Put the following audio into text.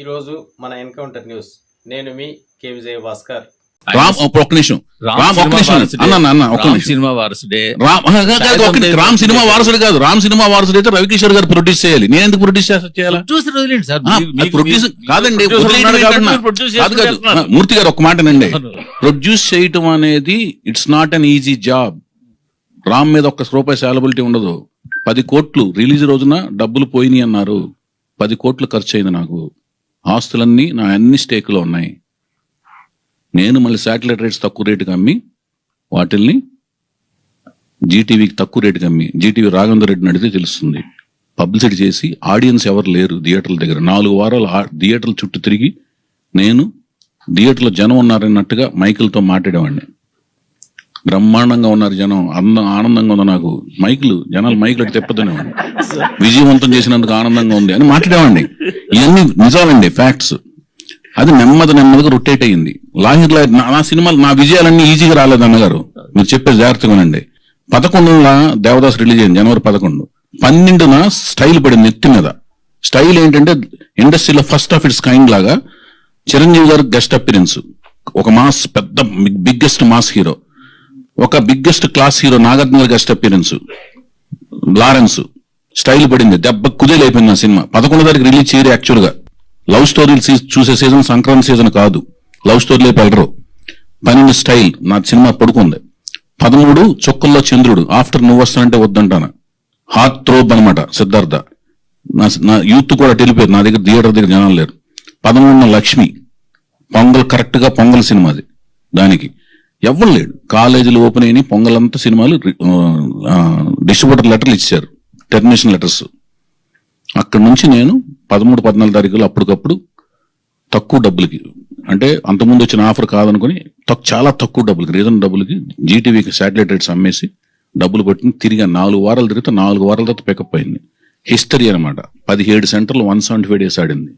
ఈరోజు మన encounter news. నేను మీ కే విజయ భాస్కర్. రామ్ రామ్. అన్న అన్న, నిమిషం. సినిమా వారసుడే. రామ్ సినిమా వారసుడు కాదు. రామ్ సినిమా వారసుడు అయితే రవికిషోర్ గారు ప్రొడ్యూస్ చేయాలి. నేను ఎందుకు ప్రొడ్యూస్ చేయాలా? ప్రొడ్యూస్ కాదండి మూర్తి గారు ఒక మాటనండి. ప్రొడ్యూస్ చేయటం అనేది it's not an easy job Ram మీద ఒక్క రూపాయి సాలబిలిటీ ఉండదు. పది కోట్లు రిలీజ్ రోజున డబ్బులు పోయినాయి అన్నారు. పది కోట్లు ఖర్చు అయింది నాకు. ఆస్తులన్నీ నా అన్ని స్టేకులో ఉన్నాయి. నేను మళ్ళీ శాటిలైట్ రేట్స్ తక్కువ రేటుకి అమ్మి వాటిల్ని జీటీవీకి తక్కువ రేటుకి అమ్మి జీటీవీ రాఘవేంద్ర రెడ్డిని అడిగితే తెలుస్తుంది. పబ్లిసిటీ చేసి ఆడియన్స్ ఎవరు లేరు థియేటర్ల దగ్గర. నాలుగు వారాలు థియేటర్ల చుట్టూ తిరిగి నేను థియేటర్లో జనం ఉన్నారన్నట్టుగా మైకిల్తో మాట్లాడేవాడిని. బ్రహ్మాండంగా ఉన్నారు జనం. అందం ఆనందంగా ఉంది నాకు. మైకులు జనాలు మైకులు అటు తెప్పదనేవాడు విజయవంతం చేసినందుకు ఆనందంగా ఉంది అని మాట్లాడేవాడిని. ఇవన్నీ నిజాలండి ఫ్యాక్ట్స్. అది నెమ్మది నెమ్మదిగా రొటేట్ అయ్యింది. లాహిర్ లాహిర్ నా నా సినిమాలు నా విజయాలన్నీ ఈజీగా రాలేదు అన్నగారు. మీరు చెప్పేది జాగ్రత్తగానండి పదకొండున దేవదాస్ రిలీజ్ అయింది జనవరి పదకొండు. పన్నెండున స్టైల్ పడింది నెత్తి మీద. స్టైల్ ఏంటంటే ఇండస్ట్రీలో ఫస్ట్ ఆఫ్ ఇట్స్ కైండ్ లాగా చిరంజీవి గారు గెస్ట్ అపిరెన్స్. ఒక మాస్ పెద్ద బిగ్గెస్ట్ మాస్ హీరో. ఒక biggest class hero Nagarjuna guest appearance Lawrence. Style పడింది. దెబ్బ కుదేలైపోయింది ఆ సినిమా. పదకొండో తారీఖు రిలీజ్ చేయరు యాక్చువల్గా. లవ్ స్టోరీలు చూసే సీజన్ సంక్రాంతి సీజన్ కాదు. లవ్ స్టోరీలే వెళ్ళరు పన్నెండు స్టైల్. నా సినిమా పడుకుంది. పదమూడు చుక్కల్లో చంద్రుడు. ఆఫ్టర్ నువ్వు వస్తానంటే వద్దంటాను? హార్ట్ త్రోబ్ అనమాట సిద్ధార్థ. నా నా యూత్ కూడా వెళ్ళిపోయారు నా దగ్గర థియేటర్ దగ్గర జనాలు లేరు. పదమూడున లక్ష్మి. పొంగల్ కరెక్ట్గా పొంగల్ సినిమా అది. దానికి. ఎవరు లేడు. కాలేజీలు ఓపెన్ అయిన పొంగలంతా సినిమాలు డిస్ట్రిబ్యూటర్ లెటర్లు ఇచ్చారు. టెర్మినేషన్ లెటర్స్ అక్కడ నుంచి నేను పదమూడు పద్నాలుగు తారీఖులు అప్పటికప్పుడు తక్కువ డబ్బులకి అంటే అంతకుముందు వచ్చిన ఆఫర్ కాదనుకుని తక్- చాలా తక్కువ డబ్బులకి రీజన్ డబ్బులకి జీటీవీకి శాటిలైట్ రేట్స్ అమ్మేసి డబ్బులు పట్టుకుని తిరిగి నాలుగు వారాలు తిరిగితే నాలుగు వారాల తర్వాత పికప్ అయింది. హిస్టరీ అనమాట పదిహేడు సెంటర్లు వన్ సెవెంటీ ఫైవ్ డేస్ ఆడింది.